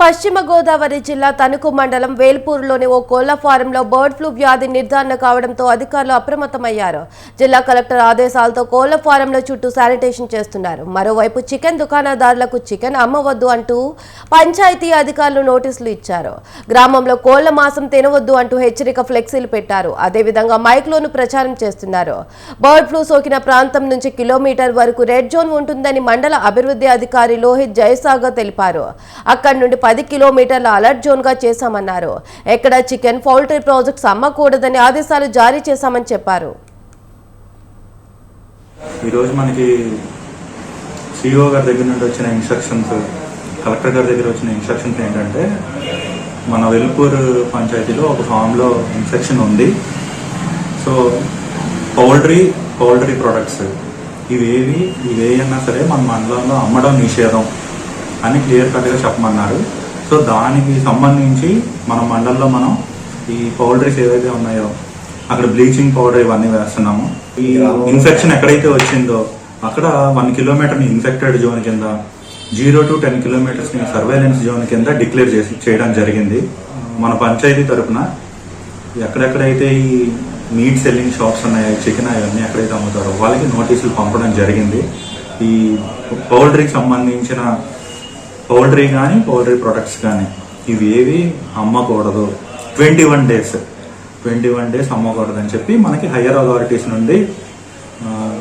పశ్చిమ గోదావరి జిల్లా తణుకు మండలం వేల్పూరులోని ఓ కోళ్ళ ఫారంలో బర్డ్ ఫ్లూ వ్యాధి నిర్ధారణ కావడంతో అధికారులు అప్రమత్తమయ్యారు. జిల్లా కలెక్టర్ ఆదేశాలతో కోళ్ళ ఫారంలో చుట్టూ శానిటేషన్ చేస్తున్నారు. మరోవైపు చికెన్ దుకాణదారులకు చికెన్ అమ్మవద్దు అంటూ పంచాయతీ అధికారులు నోటీసులు ఇచ్చారు. గ్రామంలో కోళ్ళ మాంసం తినవద్దు అంటూ హెచ్చరిక ఫ్లెక్సీలు పెట్టారు. అదేవిధంగా మైక్లోను ప్రచారం చేస్తున్నారు. బర్డ్ ఫ్లూ సోకిన ప్రాంతం నుంచి కిలోమీటర్ వరకు రెడ్ జోన్ ఉంటుందని మండల అభివృద్ధి అధికారి లోహిత్ జయసాగర్ తెలిపారు. అక్కడి నుండి పది కిలోమీటర్ల అలర్ట్ జోన్గా చేశామన్నారు. ఎక్కడ చికెన్ పౌల్ట్రీ ప్రాజెక్ట్స్ అమ్మకూడదని ఆదేశాలు జారీ చేశామని చెప్పారు. ఈరోజు మనకి సిఇఓ గారి దగ్గర నుండి వచ్చిన ఇన్స్ట్రక్షన్స్ కలెక్టర్ గారి దగ్గర వచ్చిన ఇన్స్ట్రక్షన్స్ ఏంటంటే మన వెల్పూర్ పంచాయతీలో ఒక ఫామ్లో ఇన్ఫెక్షన్ ఉంది. సో పౌల్ట్రీ పౌల్ట్రీ ప్రొడక్ట్స్ ఇవేవి ఇవేయన్నా సరే మన మండలంలో అమ్మడం నిషేధం. అని క్లియర్ కట్గా చెప్పమన్నారు. సో దానికి సంబంధించి మన మండలంలో మనం ఈ పౌల్ట్రీస్ ఏవైతే ఉన్నాయో అక్కడ బ్లీచింగ్ పౌడర్ ఇవన్నీ వేస్తున్నాము. ఈ ఇన్ఫెక్షన్ ఎక్కడైతే వచ్చిందో అక్కడ వన్ కిలోమీటర్ ఇన్ఫెక్టెడ్ జోన్ కింద జీరో టు టెన్ కిలోమీటర్స్ని సర్వేలెన్స్ జోన్ కింద డిక్లేర్ చేసి చేయడం జరిగింది. మన పంచాయతీ తరపున ఎక్కడెక్కడైతే ఈ మీట్ సెల్లింగ్ షాప్స్ ఉన్నాయో చికెన్ అవన్నీ ఎక్కడైతే అమ్ముతారో వాళ్ళకి నోటీసులు పంపడం జరిగింది. ఈ పౌల్ట్రీకి సంబంధించిన పౌల్ట్రీ కానీ పౌల్ట్రీ ప్రొడక్ట్స్ కానీ ఇవి ఏవి అమ్మకూడదు. Twenty one days. Twenty one days అమ్మకూడదు అని చెప్పి మనకి హయ్యర్ అథారిటీస్ నుండి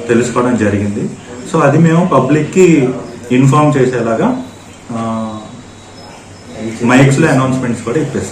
తెలుసుకోవడం జరిగింది. సో అది మేము పబ్లిక్కి ఇన్ఫార్మ్ చేసేలాగా మైక్స్లో అనౌన్స్మెంట్స్ కూడా ఇప్పిస్తున్నాం